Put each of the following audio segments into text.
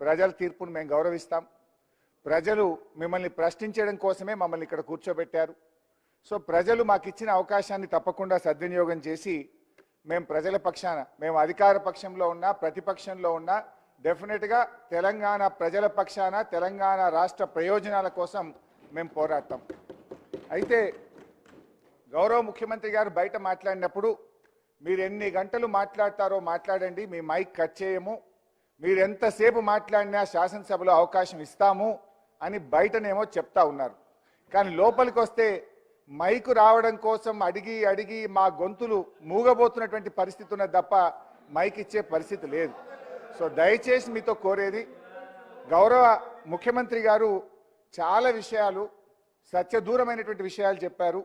ప్రజల తీర్పును మేము గౌరవిస్తాం. ప్రజలు మిమ్మల్ని ప్రశ్నించడం కోసమే మమ్మల్ని ఇక్కడ కూర్చోబెట్టారు. సో ప్రజలు మాకు ఇచ్చిన అవకాశాన్ని తప్పకుండా సద్వినియోగం చేసి మేము ప్రజల పక్షాన మేము అధికార పక్షంలో ఉన్నా ప్రతిపక్షంలో ఉన్నా డెఫినెట్గా తెలంగాణ ప్రజల పక్షాన తెలంగాణ రాష్ట్ర ప్రయోజనాల కోసం మేము పోరాడతాం. అయితే గౌరవ ముఖ్యమంత్రి గారు బయట మాట్లాడినప్పుడు మీరు ఎన్ని గంటలు మాట్లాడతారో మాట్లాడండి మీ మైక్ కట్ చేయము. మీరు ఎంతసేపు మాట్లాడినా శాసనసభలో అవకాశం ఇస్తాము అని బయటనేమో చెప్తా ఉన్నారు. కానీ లోపలికి వస్తే మైకు రావడం కోసం అడిగి అడిగి మా గొంతులు మూగబోతున్నటువంటి పరిస్థితి ఉన్నది తప్ప మైక్ ఇచ్చే పరిస్థితి లేదు. సో దయచేసి మీతో కోరేది గౌరవ ముఖ్యమంత్రి గారు చాలా విషయాలు సత్యదూరమైనటువంటి విషయాలు చెప్పారు.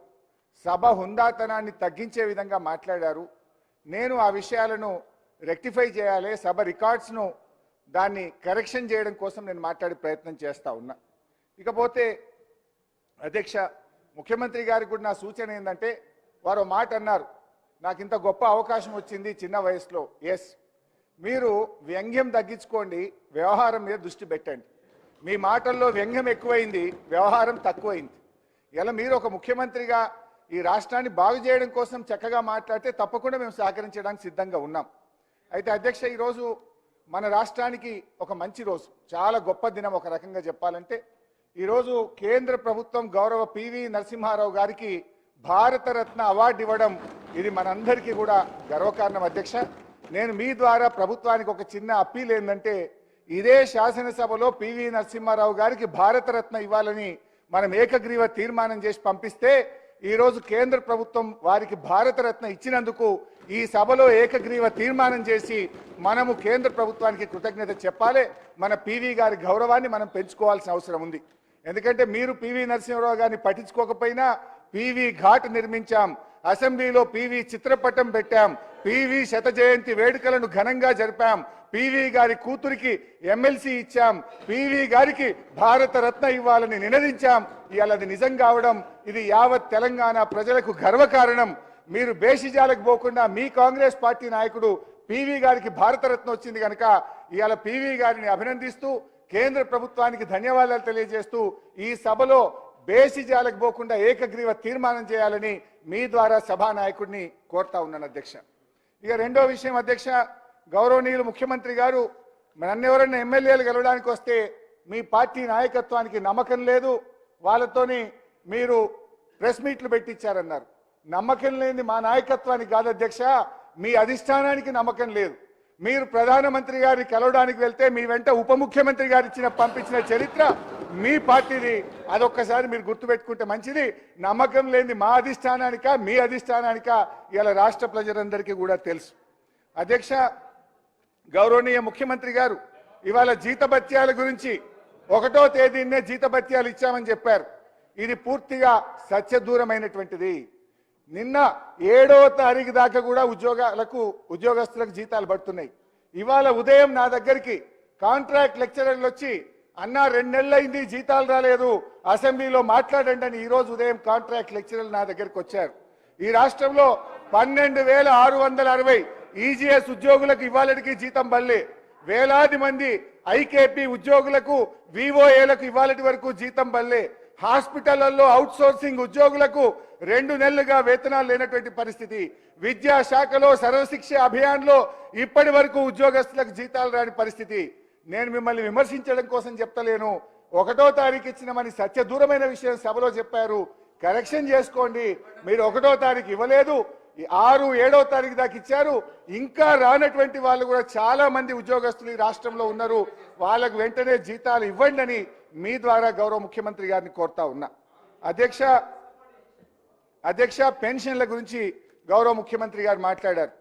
సభ హుందాతనాన్ని తగ్గించే విధంగా మాట్లాడారు. నేను ఆ విషయాలను రెక్టిఫై చేయాలి సభ రికార్డ్స్ను దాన్ని కరెక్షన్ చేయడం కోసం నేను మాట్లాడే ప్రయత్నం చేస్తూ ఉన్నా. ఇకపోతే అధ్యక్ష ముఖ్యమంత్రి గారికి కూడా నా సూచన ఏంటంటే వారు మాట అన్నారు నాకు ఇంత గొప్ప అవకాశం వచ్చింది చిన్న వయసులో. ఎస్ మీరు వ్యంగ్యం తగ్గించుకోండి వ్యవహారం మీద దృష్టి పెట్టండి. మీ మాటల్లో వ్యంగ్యం ఎక్కువైంది వ్యవహారం తక్కువైంది. ఇలా మీరు ఒక ముఖ్యమంత్రిగా ఈ రాష్ట్రాన్ని బాగు చేయడం కోసం చక్కగా మాట్లాడితే తప్పకుండా మేము సహకరించడానికి సిద్ధంగా ఉన్నాం. అయితే అధ్యక్ష ఈరోజు మన రాష్ట్రానికి ఒక మంచి రోజు చాలా గొప్ప దినం ఒక రకంగా చెప్పాలంటే ఈరోజు కేంద్ర ప్రభుత్వం గౌరవ పివి నరసింహారావు గారికి భారతరత్న అవార్డు ఇవ్వడం ఇది మనందరికీ కూడా గర్వకారణం అధ్యక్ష. నేను మీ ద్వారా ప్రభుత్వానికి ఒక చిన్న అప్పీల్ ఏంటంటే ఇదే శాసనసభలో పివి నరసింహారావు గారికి భారతరత్న ఇవ్వాలని మనం ఏకగ్రీవ తీర్మానం చేసి పంపిస్తే ఈరోజు కేంద్ర ప్రభుత్వం వారికి భారతరత్న ఇచ్చినందుకు ఈ సభలో ఏకగ్రీవ తీర్మానం చేసి మనము కేంద్ర ప్రభుత్వానికి కృతజ్ఞత చెప్పాలి. మన పీవీ గారి గౌరవాన్ని మనం పెంచుకోవాల్సిన అవసరం ఉంది. ఎందుకంటే మీరు పివి నరసింహరావు గారిని పట్టించుకోకపోయినా పీవీ ఘాట్ నిర్మించాం. అసెంబ్లీలో పీవీ చిత్రపటం పెట్టాం. పివి శత జయంతి వేడుకలను ఘనంగా జరిపాం. పివి గారి కూతురికి ఎమ్మెల్సీ ఇచ్చాం. పివి గారికి భారత రత్న ఇవ్వాలని నినదించాం. ఇవాళ అది నిజం కావడం ఇది యావత్ తెలంగాణ ప్రజలకు గర్వకారణం మీరు బేషిజాలకు పోకుండా మీ కాంగ్రెస్ పార్టీ నాయకుడు పివి గారికి భారతరత్న వచ్చింది కనుక ఇవాళ పివి గారిని అభినందిస్తూ కేంద్ర ప్రభుత్వానికి ధన్యవాదాలు తెలియజేస్తూ ఈ సభలో బేసిజాలకు పోకుండా ఏకగ్రీవ తీర్మానం చేయాలని మీ ద్వారా సభా నాయకుడిని కోరుతా ఉన్నాను అధ్యక్ష. ఇక రెండో విషయం అధ్యక్ష గౌరవనీయులు ముఖ్యమంత్రి గారు నన్నెవరన్నా ఎమ్మెల్యేలు గెలవడానికి వస్తే మీ పార్టీ నాయకత్వానికి నమ్మకం లేదు వాళ్ళతోని మీరు ప్రెస్ మీట్లు పెట్టించారన్నారు. నమ్మకం లేని మా నాయకత్వానికి కాదు అధ్యక్ష మీ అధిష్టానానికి నమ్మకం లేదు. మీరు ప్రధానమంత్రి గారిని కలవడానికి వెళ్తే మీ వెంట ఉప ముఖ్యమంత్రి గారు ఇచ్చిన పంపించిన చరిత్ర మీ పార్టీది అదొక్కసారి మీరు గుర్తుపెట్టుకుంటే మంచిది. నమ్మకం లేని మా అధిష్టానానిక మీ అధిష్టానానిక ఇలా రాష్ట్ర ప్రజలందరికీ కూడా తెలుసు. అధ్యక్ష గౌరవనీయ ముఖ్యమంత్రి గారు ఇవాళ జీతభత్యాల గురించి ఒకటో తేదీనే జీతభత్యాలు ఇచ్చామని చెప్పారు. ఇది పూర్తిగా సత్యదూరమైనటువంటిది. నిన్న ఏడో తారీఖు దాకా కూడా ఉద్యోగాలకు ఉద్యోగస్తులకు జీతాలు పడుతున్నాయి. ఇవాళ ఉదయం నా దగ్గరికి కాంట్రాక్ట్ లెక్చరర్లు వచ్చి అన్న రెండు నెలలైంది జీతాలు రాలేదు. అసెంబ్లీలో మాట్లాడండి అని ఈరోజు ఉదయం కాంట్రాక్ట్ లెక్చరర్లు నా దగ్గరికి వచ్చారు. ఈ రాష్ట్రంలో పన్నెండు వేల ఆరు వందల అరవై ఈజీఎస్ ఉద్యోగులకు ఇవ్వాలడికి జీతం బల్లే. వేలాది మంది ఐకేపీ ఉద్యోగులకు వివోఏలకు ఇవ్వాలటి వరకు జీతం బల్లే. హాస్పిటళ్ళలో అవుట్ సోర్సింగ్ ఉద్యోగులకు రెండు నెలలుగా వేతనాలు లేనటువంటి పరిస్థితి. విద్యా శాఖలో సర్వశిక్ష అభియాన్లో ఇప్పటి వరకు ఉద్యోగస్తులకు జీతాలు రాని పరిస్థితి. నేను మిమ్మల్ని విమర్శించడం కోసం చెప్తలేను. ఒకటో తారీఖు ఇచ్చినమని సత్య దూరమైన విషయం సభలో చెప్పారు. కరెక్షన్ చేసుకోండి. మీరు ఒకటో తారీఖు ఇవ్వలేదు. ఆరు ఏడో తారీఖు దాకా ఇచ్చారు. ఇంకా రానటువంటి వాళ్ళు కూడా చాలా మంది ఉద్యోగస్తులు ఈ రాష్ట్రంలో ఉన్నారు. వాళ్ళకు వెంటనే జీతాలు ఇవ్వండి అని మీ ద్వారా గౌరవ ముఖ్యమంత్రి గారిని కోరుతా ఉన్నా. అధ్యక్ష అధ్యక్ష పెన్షన్ల గురించి గౌరవ ముఖ్యమంత్రి గారు మాట్లాడారు.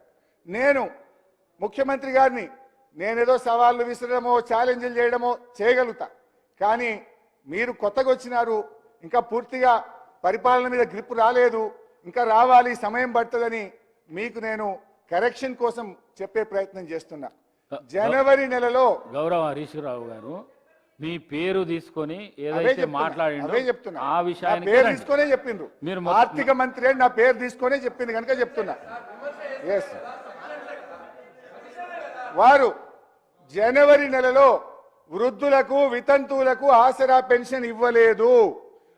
నేను ముఖ్యమంత్రి గారిని నేనేదో సవాళ్ళు విసరడమో ఛాలెంజ్లు చేయడమో చేయగలుగుతా. కానీ మీరు కొత్తగా వచ్చినారు ఇంకా పూర్తిగా పరిపాలన మీద గ్రిప్ రాలేదు ఇంకా రావాలి సమయం పడుతుందని మీకు నేను కరెక్షన్ కోసం చెప్పే ప్రయత్నం చేస్తున్నా. జనవరి నెలలో గౌరవ హరీష్ రావు గారు మీ పేరు తీసుకొని ఏదైతే చెప్తున్నా, మాట్లాడిండో అవే చెప్తున్నా. ఆ నా విషయానికి పేరు. తీసుకొనే చెప్పిండ్రు. మీరు ఆర్థిక మంత్రి అని నా పేరు తీసుకొనే చెప్పింది కనుక చెప్తున్నా. ఎస్ వారు జనవరి నెలలో వృద్ధులకు వితంతువులకు ఆసరా పెన్షన్ ఇవ్వలేదు.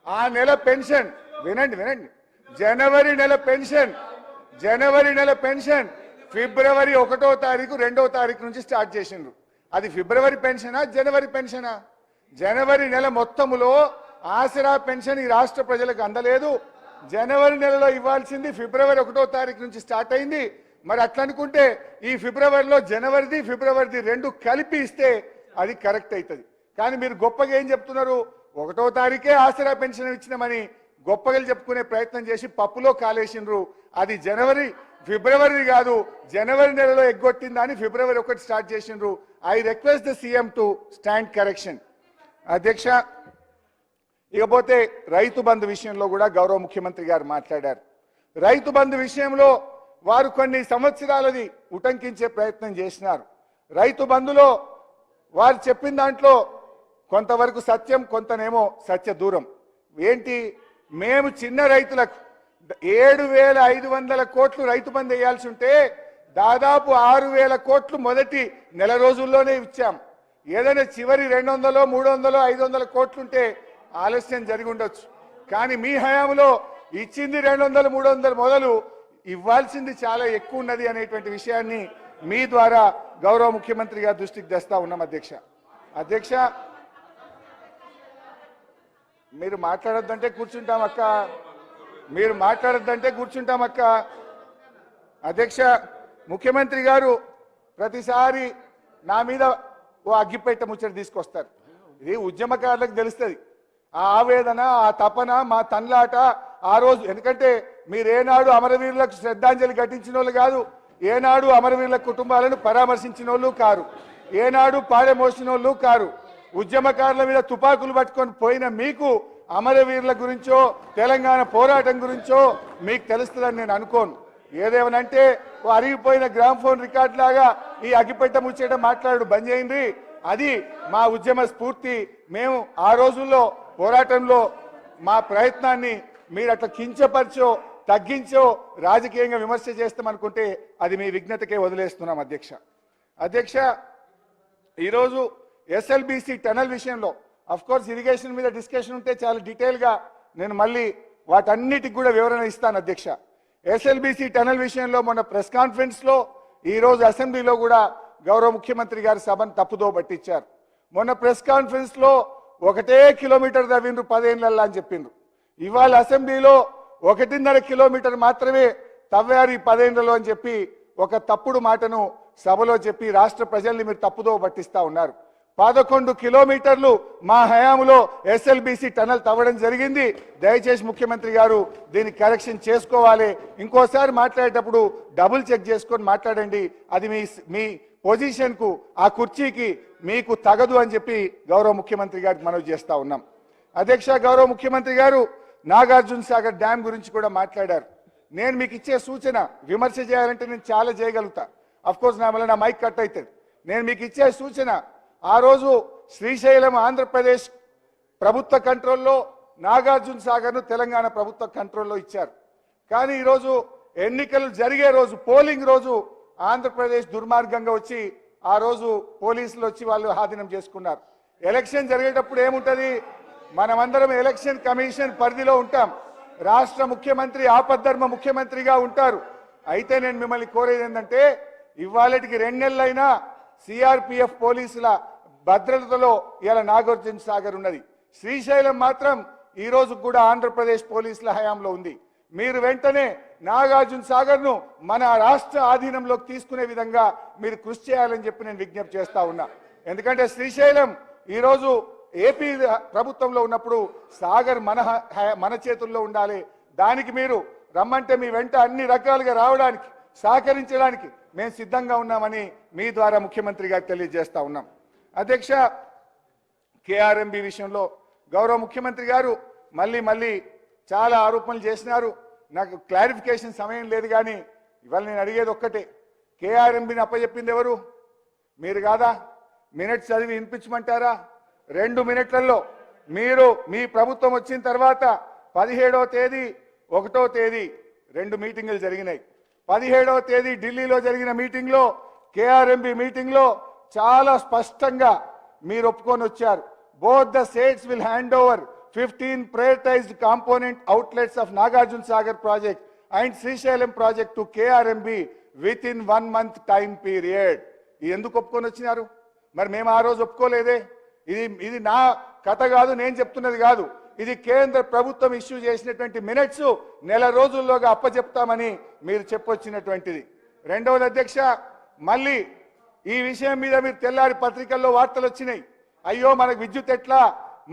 ఆ నెల పెన్షన్ వినండి వినండి. జనవరి నెల పెన్షన్ జనవరి నెల పెన్షన్ ఫిబ్రవరి ఒకటో తారీఖు రెండో తారీఖు నుంచి స్టార్ట్ చేసిండ్రు. అది ఫిబ్రవరి పెన్షనా జనవరి పెన్షనా? జనవరి నెల మొత్తములో ఆసరా పెన్షన్ ఈ రాష్ట్ర ప్రజలకు అందలేదు. జనవరి నెలలో ఇవ్వాల్సింది ఫిబ్రవరి ఒకటో తారీఖు నుంచి స్టార్ట్ అయింది. మరి అట్లా అనుకుంటే ఈ ఫిబ్రవరిలో జనవరిది ఫిబ్రవరిది రెండు కలిపి ఇస్తే అది కరెక్ట్ అవుతుంది కానీ మీరు గొప్పగా ఏం చెప్తున్నారు? ఒకటో తారీఖే ఆసరా పెన్షన్ ఇచ్చినామని గొప్పగలు చెప్పుకునే ప్రయత్నం చేసి పప్పులో కాలేసిండ్రు. అది జనవరి ఫిబ్రవరి కాదు జనవరి నెలలో ఎగ్గొట్టిందని ఫిబ్రవరి ఒకటి స్టార్ట్ చేసిండ్రు. I request the CM to stand correction. అధ్యక్ష ఇకపోతే రైతు బంధు విషయంలో కూడా గౌరవ ముఖ్యమంత్రి గారు మాట్లాడారు. రైతు బంధు విషయంలో వారు కొన్ని సంవత్సరాలది ఉటంకించే ప్రయత్నం చేసినారు. రైతు బంధులో వారు చెప్పిన దాంట్లో కొంతవరకు సత్యం కొంతనేమో సత్య దూరం. ఏంటి? మేము చిన్న రైతులకు ఏడు వేల ఐదు వందల కోట్లు రైతు బంధు వేయాల్సి ఉంటే దాదాపు ఆరు వేల కోట్లు మొదటి నెల రోజుల్లోనే ఇచ్చాం. ఏదైనా చివరి రెండు వందలో మూడు వందలో ఐదు వందల కోట్లుంటే ఆలస్యం జరిగి ఉండొచ్చు. కానీ మీ హయాంలో ఇచ్చింది రెండు వందలు మూడు వందలు మొదలు ఇవ్వాల్సింది చాలా ఎక్కువ ఉన్నది అనేటువంటి విషయాన్ని మీ ద్వారా గౌరవ ముఖ్యమంత్రి గారి దృష్టికి తెస్తా ఉన్నాం అధ్యక్ష. అధ్యక్ష మీరు మాట్లాడొద్దంటే కూర్చుంటాం అక్క. మీరు మాట్లాడొద్దంటే కూర్చుంటాం అక్క. అధ్యక్ష ముఖ్యమంత్రి గారు ప్రతిసారి నా మీద ఓ అగ్గిపెట్ట ముచ్చట తీసుకొస్తారు. ఇది ఉద్యమకారులకు తెలుస్తుంది. ఆ ఆవేదన ఆ తపన మా తన్లాట ఆ రోజు ఎందుకంటే మీరేనాడు అమరవీరులకు శ్రద్ధాంజలి ఘటించిన వాళ్ళు కాదు ఏనాడు అమరవీరుల కుటుంబాలను పరామర్శించిన వాళ్ళు కారు. ఏనాడు పాడె మోసిన వాళ్ళు కారు. ఉద్యమకారుల మీద తుపాకులు పట్టుకొని పోయిన మీకు అమరవీరుల గురించో తెలంగాణ పోరాటం గురించో మీకు తెలుస్తుందని నేను అనుకోను. ఏదేమనంటే ఓ అరిగిపోయిన గ్రామ్ ఫోన్ రికార్డ్ లాగా ఈ అగ్గిపెట్ట ముచ్చేట మాట్లాడు బంద్ చేయండి అది మా ఉద్యమ స్ఫూర్తి. మేము ఆ రోజుల్లో పోరాటంలో మా ప్రయత్నాన్ని మీరు అట్లా కించపరిచో తగ్గించో రాజకీయంగా విమర్శ చేస్తామనుకుంటే అది మీ విజ్ఞతకే వదిలేస్తున్నాం అధ్యక్ష. అధ్యక్ష ఈరోజు ఎస్ఎల్బిసి టనల్ విషయంలో అఫ్ కోర్స్ ఇరిగేషన్ మీద డిస్కషన్ ఉంటే చాలా డీటెయిల్గా నేను మళ్ళీ వాటన్నిటికి కూడా వివరణ ఇస్తాను అధ్యక్ష. ఎస్ఎల్బిసి టనల్ విషయంలో మొన్న ప్రెస్ కాన్ఫరెన్స్లో ఈరోజు అసెంబ్లీలో కూడా గౌరవ ముఖ్యమంత్రి గారి సభను తప్పుదో పట్టించారు. మొన్న ప్రెస్ కాన్ఫరెన్స్లో ఒకటే కిలోమీటర్ తవ్విండ్రు పదేళ్ళల్లా అని చెప్పిండ్రు. ఇవాళ అసెంబ్లీలో ఒకటిన్నర కిలోమీటర్ మాత్రమే తవ్వారు ఈ పదేళ్ళలో అని చెప్పి ఒక తప్పుడు మాటను సభలో చెప్పి రాష్ట్ర ప్రజల్ని మీరు తప్పుదో పట్టిస్తా ఉన్నారు. పదకొండు కిలోమీటర్లు మా హయాంలో ఎస్ఎల్బిసి టనల్ తవ్వడం జరిగింది. దయచేసి ముఖ్యమంత్రి గారు దీన్ని కరెక్షన్ చేసుకోవాలి. ఇంకోసారి మాట్లాడేటప్పుడు డబుల్ చెక్ చేసుకొని మాట్లాడండి. అది మీ మీ పొజిషన్కు ఆ కుర్చీకి మీకు తగదు అని చెప్పి గౌరవ ముఖ్యమంత్రి గారికి మనవి చేస్తా ఉన్నాం. అధ్యక్ష గౌరవ ముఖ్యమంత్రి గారు నాగార్జున సాగర్ డ్యామ్ గురించి కూడా మాట్లాడారు. నేను మీకు ఇచ్చే సూచన విమర్శ చేయాలంటే నేను చాలా చేయగలుగుతా. అఫ్ కోర్స్ నా వల్ల నా మైక్ కట్ అవుతుంది. నేను మీకు ఇచ్చే సూచన ఆ రోజు శ్రీశైలం ఆంధ్రప్రదేశ్ ప్రభుత్వ కంట్రోల్లో నాగార్జున సాగర్ను తెలంగాణ ప్రభుత్వ కంట్రోల్లో ఇచ్చారు. కానీ ఈరోజు ఎన్నికలు జరిగే రోజు పోలింగ్ రోజు ఆంధ్రప్రదేశ్ దుర్మార్గంగా వచ్చి ఆ రోజు పోలీసులు వచ్చి వాళ్ళు ఆధీనం చేసుకున్నారు. ఎలక్షన్ జరిగేటప్పుడు ఏముంటది? మనమందరం ఎలక్షన్ కమిషన్ పరిధిలో ఉంటాం. రాష్ట్ర ముఖ్యమంత్రి ఆపద్ధర్మ ముఖ్యమంత్రిగా ఉంటారు. అయితే నేను మిమ్మల్ని కోరేది ఏంటంటే ఇవాళటికి రెండు నెలలైనా సిఆర్పిఎఫ్ పోలీసుల భద్రతలో ఇలా నాగార్జున సాగర్ ఉన్నది. శ్రీశైలం మాత్రం ఈ రోజు కూడా ఆంధ్రప్రదేశ్ పోలీసుల హయాంలో ఉంది. మీరు వెంటనే నాగార్జున సాగర్ను మన రాష్ట్ర ఆధీనంలోకి తీసుకునే విధంగా మీరు కృషి చేయాలని చెప్పి నేను విజ్ఞప్తి చేస్తా ఉన్నా. ఎందుకంటే శ్రీశైలం ఈరోజు ఏపీ ప్రభుత్వంలో ఉన్నప్పుడు సాగర్ మన మన చేతుల్లో ఉండాలి. దానికి మీరు రమ్మంటే మీ వెంట అన్ని రకాలుగా రావడానికి సహకరించడానికి మేము సిద్ధంగా ఉన్నామని మీ ద్వారా ముఖ్యమంత్రి గారికి తెలియజేస్తా ఉన్నాం. అధ్యక్ష కేఆర్ఎంబి విషయంలో గౌరవ ముఖ్యమంత్రి గారు మళ్ళీ మళ్ళీ చాలా ఆరోపణలు చేసినారు. నాకు క్లారిఫికేషన్ సమయం లేదు కానీ ఇవాళ నేను అడిగేది ఒక్కటే. కేఆర్ఎంబిని అప్పచెప్పింది ఎవరు? మీరు కాదా? మినిట్స్ చదివి వినిపించమంటారా? రెండు మినిట్లలో మీరు మీ ప్రభుత్వం వచ్చిన తర్వాత పదిహేడవ తేదీ ఒకటో తేదీ రెండు మీటింగులు జరిగినాయి. పదిహేడవ తేదీ ఢిల్లీలో జరిగిన మీటింగ్లో కేఆర్ఎంబి మీటింగ్లో చాలా స్పష్టంగా మీరు ఒప్పుకొని వచ్చారు. Both the states will hand over fifteen prioritised component outlets of Nagarjuna Sagar project and Srisailam project to KRMB within one month time period ఎందుకు ఒప్పుకొని వచ్చినారు? మరి మేము ఆ రోజు ఒప్పుకోలేదే? ఇది ఇది నా కథ కాదు నేను చెప్తున్నది కాదు. ఇది కేంద్ర ప్రభుత్వం ఇష్యూ చేసినటువంటి మినిట్స్ నెల రోజుల్లోగా అప్పచెప్తామని మీరు చెప్పొచ్చినటువంటిది. రెండవది అధ్యక్ష మళ్ళీ ఈ విషయం మీద మీరు తెల్లారి పత్రికల్లో వార్తలు వచ్చినాయి. అయ్యో మనకు విద్యుత్ ఎట్లా?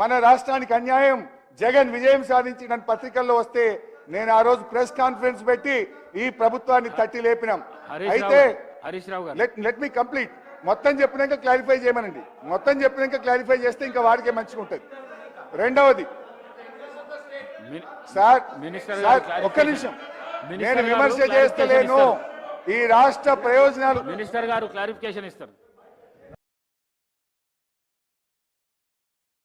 మన రాష్ట్రానికి అన్యాయం. జగన్ విజయం సాధించిన పత్రికల్లో వస్తే నేను ఆ రోజు ప్రెస్ కాన్ఫరెన్స్ పెట్టి ఈ ప్రభుత్వాన్ని తట్టి లేపినాం. అయితే లెట్ మీ కంప్లీట్. మొత్తం చెప్పినాక క్లారిఫై చేయమనండి మొత్తం చెప్పినాక క్లారిఫై చేస్తే ఇంకా వాడికే మంచిగా ఉంటుంది రెండవది సార్ మినిస్టర్ సార్ ఒక్క. నిమిషం నేను విమర్శ చేస్తలేను. ఈ రాష్ట్ర ప్రయోజనాలు మినిస్టర్ గారు క్లారిఫికేషన్ ఇస్తారు